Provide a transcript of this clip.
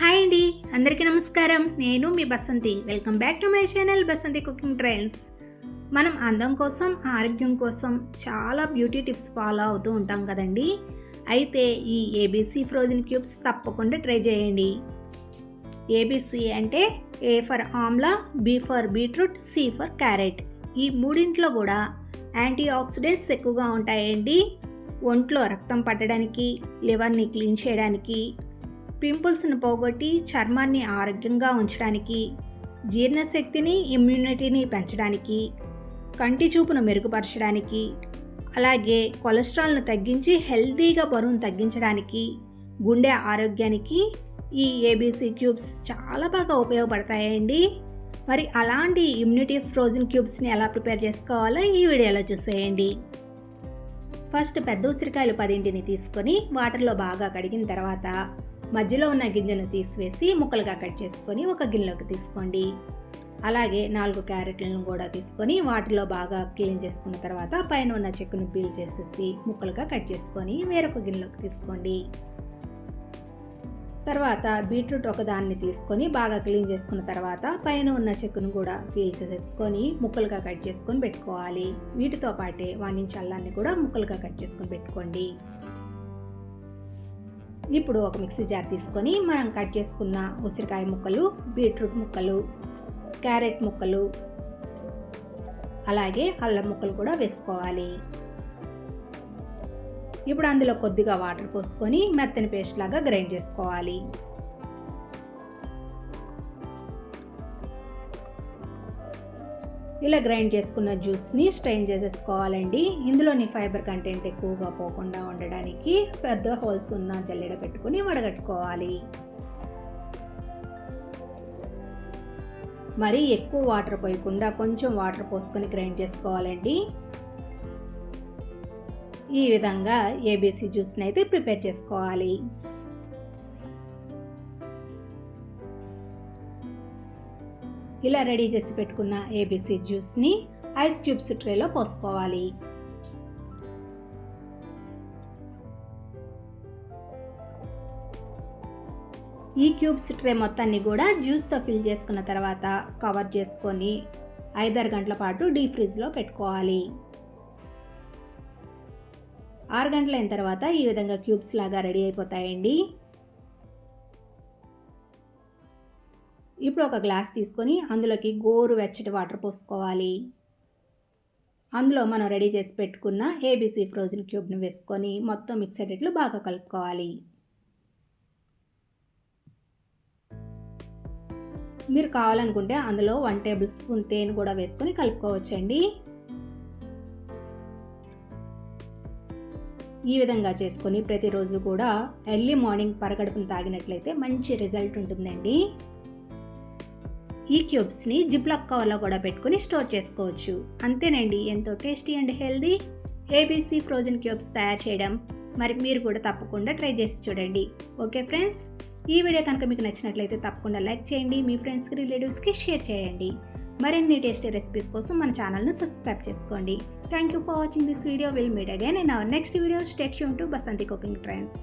Hi అండి అందరికీ నమస్కారం. నేను మీ Basanti. Welcome back to my channel Basanti cooking trends మనం అందం కోసం ఆరోగ్యం కోసం చాలా బ్యూటీ టిప్స్ ఫాలో అవుతూ ఉంటాం కదండి. అయితే ఈ ఏబీసీ ఫ్రోజన్ క్యూబ్స్ తప్పకుండా ట్రై చేయండి. ఏబీసీ అంటే A for amla B for beetroot C for carrot ఈ మూడింట్లో కూడా యాంటీ ఆక్సిడెంట్స్ ఎక్కువగా ఉంటాయండి. ఒంట్లో రక్తం పట్టడానికి లివర్ని క్లీన్ చేయడానికి పింపుల్స్ని పోగొట్టి చర్మాన్ని ఆరోగ్యంగా ఉంచడానికి జీర్ణశక్తిని ఇమ్యూనిటీని పెంచడానికి కంటి చూపును మెరుగుపరచడానికి అలాగే కొలెస్ట్రాల్ను తగ్గించి హెల్తీగా బరువును తగ్గించడానికి గుండె ఆరోగ్యానికి ఈ ఏబీసీ క్యూబ్స్ చాలా బాగా ఉపయోగపడతాయండి. మరి అలాంటి ఇమ్యూనిటీ ఫ్రోజన్ క్యూబ్స్ని ఎలా ప్రిపేర్ చేసుకోవాలో ఈ వీడియోలో చూసేయండి. ఫస్ట్ పెద్ద ఉసిరికాయలు పదింటిని తీసుకొని వాటర్లో బాగా కడిగిన తర్వాత మధ్యలో ఉన్న గింజను తీసివేసి ముక్కలుగా కట్ చేసుకొని ఒక గిన్నెలోకి తీసుకోండి. అలాగే నాలుగు క్యారెట్లను కూడా తీసుకొని వాటిలో బాగా క్లీన్ చేసుకున్న తర్వాత పైన ఉన్న చెక్కును పీల్ చేసేసి ముక్కలుగా కట్ చేసుకొని వేరొక గిన్నెలోకి తీసుకోండి. తర్వాత బీట్రూట్ ఒక దాన్ని తీసుకొని బాగా క్లీన్ చేసుకున్న తర్వాత పైన ఉన్న చెక్కును కూడా పీల్ చేసేసుకొని ముక్కలుగా కట్ చేసుకొని పెట్టుకోవాలి. వీటితో పాటే వాణించి అల్లాన్ని కూడా ముక్కలుగా కట్ చేసుకొని పెట్టుకోండి. ఇప్పుడు ఒక మిక్సీ జార్ తీసుకొని మనం కట్ చేసుకున్న ఉసిరికాయ ముక్కలు బీట్రూట్ ముక్కలు క్యారెట్ ముక్కలు అలాగే అల్లం ముక్కలు కూడా వేసుకోవాలి. ఇప్పుడు అందులో కొద్దిగా వాటర్ పోసుకొని మెత్తని పేస్ట్ లాగా గ్రైండ్ చేసుకోవాలి. ఇలా గ్రైండ్ చేసుకున్న జ్యూస్ని స్ట్రెయిన్ చేసేసుకోవాలండి. ఇందులోని ఫైబర్ కంటెంట్ ఎక్కువగా పోకుండా ఉండడానికి పెద్ద హోల్స్ ఉన్న జల్లెడ పెట్టుకుని వడగట్టుకోవాలి. మరీ ఎక్కువ వాటర్ పోయకుండా కొంచెం వాటర్ పోసుకొని గ్రైండ్ చేసుకోవాలండి. ఈ విధంగా ఏబీసీ జ్యూస్ని అయితే ప్రిపేర్ చేసుకోవాలి. ఇలా రెడీ చేసి పెట్టుకున్న ఏబీసీ జ్యూస్ని ఐస్ క్యూబ్స్ ట్రేలో పోసుకోవాలి. ఈ క్యూబ్స్ ట్రే మొత్తాన్ని కూడా జ్యూస్తో ఫిల్ చేసుకున్న తర్వాత కవర్ చేసుకొని ఐదారు గంటల పాటు డీప్ ఫ్రిడ్జ్లో పెట్టుకోవాలి. ఆరు గంటలైన తర్వాత ఈ విధంగా క్యూబ్స్ లాగా రెడీ అయిపోతాయండి. ఇప్పుడు ఒక గ్లాస్ తీసుకొని అందులోకి గోరు వెచ్చటి వాటర్ పోసుకోవాలి. అందులో మనం రెడీ చేసి పెట్టుకున్న ఏబీసీ ఫ్రోజన్ క్యూబ్ని వేసుకొని మొత్తం మిక్స్ అయ్యేటట్లు బాగా కలుపుకోవాలి. మీరు కావాలనుకుంటే అందులో వన్ టేబుల్ స్పూన్ తేనె కూడా వేసుకొని కలుపుకోవచ్చండి. ఈ విధంగా చేసుకొని ప్రతిరోజు కూడా ఎర్లీ మార్నింగ్ పరగడుపును తాగినట్లయితే మంచి రిజల్ట్ ఉంటుందండి. ఈ క్యూబ్స్ని జిప్లాక్ కవర్లో కూడా పెట్టుకుని స్టోర్ చేసుకోవచ్చు. అంతేనండి ఎంతో tasty and healthy ABC frozen cubes తయారు చేయడం. మరి మీరు కూడా తప్పకుండా ట్రై చేసి చూడండి. ఓకే ఫ్రెండ్స్ ఈ వీడియో కనుక మీకు నచ్చినట్లయితే తప్పకుండా లైక్ చేయండి మీ ఫ్రెండ్స్కి రిలేటివ్స్కి షేర్ చేయండి. మరిన్ని టేస్టీ రెసిపీస్ కోసం మన ఛానల్ను సబ్స్క్రైబ్ చేసుకోండి. Thank you for watching this video will meet again our next video state to Basanti cooking trends